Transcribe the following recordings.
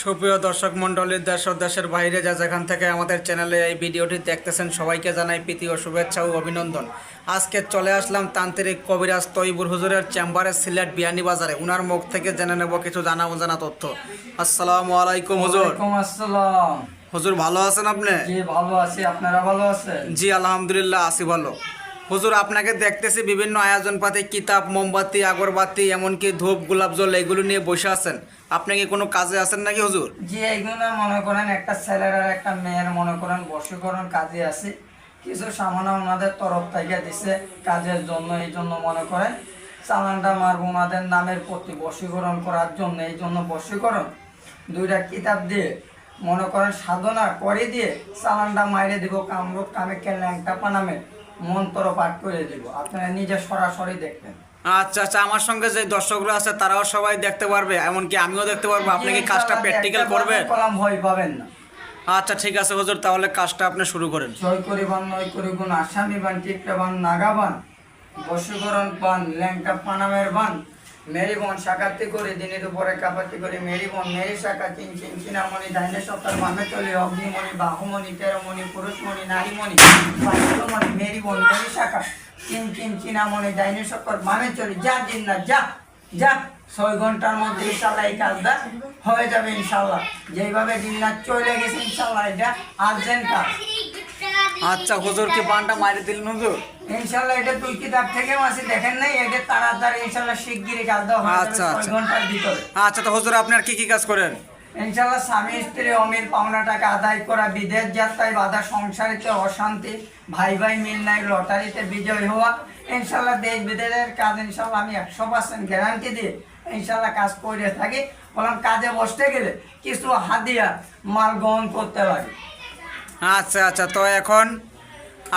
সুপ্রিয় দর্শক মণ্ডলীর দেশ ও দেশের বাইরে যা যেখান থেকে আমাদের চ্যানেলে এই ভিডিওটি দেখতেছেন সবাইকে জানাই প্রীতি ও শুভেচ্ছা ও অভিনন্দন। আজকে চলে আসলাম তান্ত্রিক কবিরাজ তৈবুর হুজুরের চেম্বারে সিলেট বিয়ানি বাজারে। উনার মুখ থেকে জেনে নেব কিছু জানা অজানা তথ্য। আসসালামু আলাইকুম হুজুর। আসসালাম। হুজুর ভালো আছেন আপনি? জি ভালো আছি। আপনারা ভালো আছেন? জি আলহামদুলিল্লাহ আছি ভালো। হুজুর, আপনাকে দেখতেছি বিভিন্ন আয়োজন পাতি কিতাব, মোমবাতি, আগরবাতি, এমনকি ধূপ, গোলাপ জল, এগুলো নিয়ে বসে আছেন। আপনি কি কোনো কাজে আছেন নাকি হুজুর? জি, এইগুলো মনে করেন একটা ছেলের আর একটা মেয়ের মনে করেন বশীকরণ কাজে আছে। কিছু সামান্য ওনাদের তরফ থেকে দিছে কাজের জন্য, এই জন্য মনে করেন। চালানটা মারবো ওনাদের নামের প্রতি বশীকরণ করার জন্য, এই জন্য বশীকরণ। দুইটা কিতাব দিয়ে মনে করেন সাধনা করে দিয়ে চালানটা মাইরে দিব কামরূপ কামে ল্যাংটা পানামে। মন্ত্র পাঠ করে দিব। আপনারা নিজে সরাসরি দেখবেন। আচ্ছা আচ্ছা আমার সঙ্গে যে দর্শকরা আছে তারাও সবাই দেখতে পারবে। এমনকি আমিও দেখতে পারব। আপনি কি কাজটা প্র্যাকটিক্যাল করবেন? কলাম ভয় পাবেন না। আচ্ছা ঠিক আছে হুজুর তাহলে কাজটা আপনি শুরু করেন। জয় করিবান নয় করিগুণ আসামি বান টিপটাবান নাগাবান বশীকরণ পান ল্যাংটা পানামের বান মেরি বন করে, দিনের উপরে কাপাতি করে মেরি বন মেরি শাখা চিন চিন চিনামণি ডাইনে সপ্তাহ বামে চলে অগ্নিমণি, বাহুমণি, তেরোমণি, পুরুষমণি, নারীমণি পাঁচমণি মেরি মেরি শাখা চিন চিন চিনামণি ডাইনে সপ্তাহ বামে চলে যা দিন না, যা যা। ছয় ঘণ্টার মধ্যে ইনশাল্লাহ এই কাজটা হয়ে যাবে ইনশাল্লাহ। যেইভাবে দিনরাত চলে গেছে ইনশাল্লাহ এটা আর্জেন্ট কাজ। আচ্ছা হুজুর কি বানটা মারি দিলেন হুজুর ইনশাল্লাহ এটা তুই কিতাব থেকে মাসে দেখেন নাই? এটা তাড়াতাড়ি ইনশাল্লাহ শিগগিরই কাজ দাও আচ্ছা, আচ্ছা। ঘণ্টার ভিতরে। আচ্ছা তো হুজুর আপনার কি কি কাজ করেন? ইনশাল্লাহ স্বামী স্ত্রী অমিল পাওনা টাকা আদায় করা বিদেশ যাত্রায় বাধা সংসারিতে অশান্তি ভাই ভাই মিল নাই লটারিতে বিজয় হওয়া। ইনশাল্লাহ দেশ বিদেশের কাজ ইনশাল্লাহ আমি একশো পার্সেন্ট গ্যারান্টি দিয়ে ইনশাআল্লাহ কাজ করে থাকি। বললাম কাজে বসতে গেলে কিছু হাদিয়া মাল গ্রহণ করতে লাগে। আচ্ছা আচ্ছা তো এখন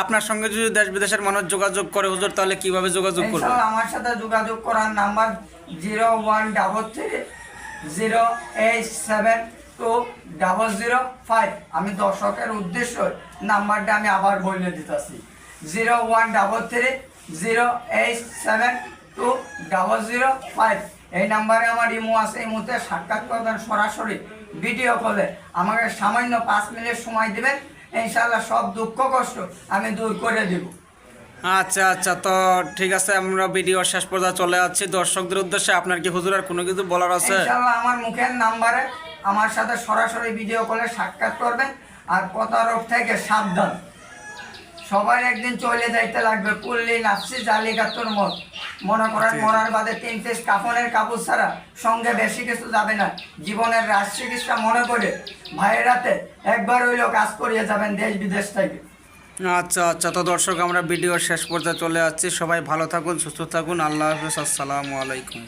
আপনার সঙ্গে যদি দেশ বিদেশের মানুষ যোগাযোগ করে, হুজুর, তাহলে কীভাবে যোগাযোগ করবে? আমার সাথে যোগাযোগ করার number zero one double three, zero eight seven two double zero five. আমি দর্শকের উদ্দেশ্য নাম্বারটা আমি আবার বলে দিতেছি। Zero one double three, zero seven two double zero five. এই নাম্বারে আমার ইমো আছে, এই মুহূর্তে সাক্ষাৎ করবেন সরাসরি, ভিডিও কলে। আমাকে সামান্য পাঁচ মিনিট সময় দেবেন ইনশাল্লাহ সব দুঃখ কষ্ট আমি দূর করে দেবো। আচ্ছা আচ্ছা তো ঠিক আছে আমরা ভিডিও শেষ পর্যায়ে চলে যাচ্ছি। দর্শকদের উদ্দেশ্যে আপনার কি হুজুর আর কোনো কিছু বলার আছে? ইনশাআল্লাহ আমার মুখের নাম্বারে আমার সাথে সরাসরি ভিডিও কলে সাক্ষাৎ করবেন আর প্রতারক থেকে সাবধান। সবাই একদিন চলে যাইতে লাগবে। কুল্লি নাফসি জালিকাতুর মত। মনে করেন জি। মরার বাদে তিন পিস কাপনের কাপড় ছাড়া সঙ্গে বেশি কিছু যাবে না। জীবনের রাজ চিকিৎসা মনে করে ভাইরাতে একবার হইলেও কাজ করিয়ে যাবেন দেশ বিদেশ থেকে। আচ্ছা আচ্ছা। তো দর্শক আমরা ভিডিও শেষ পর্যায়ে চলে যাচ্ছি সবাই ভালো থাকুন সুস্থ থাকুন। আল্লাহ হাফিজ। আসসালামু আলাইকুম।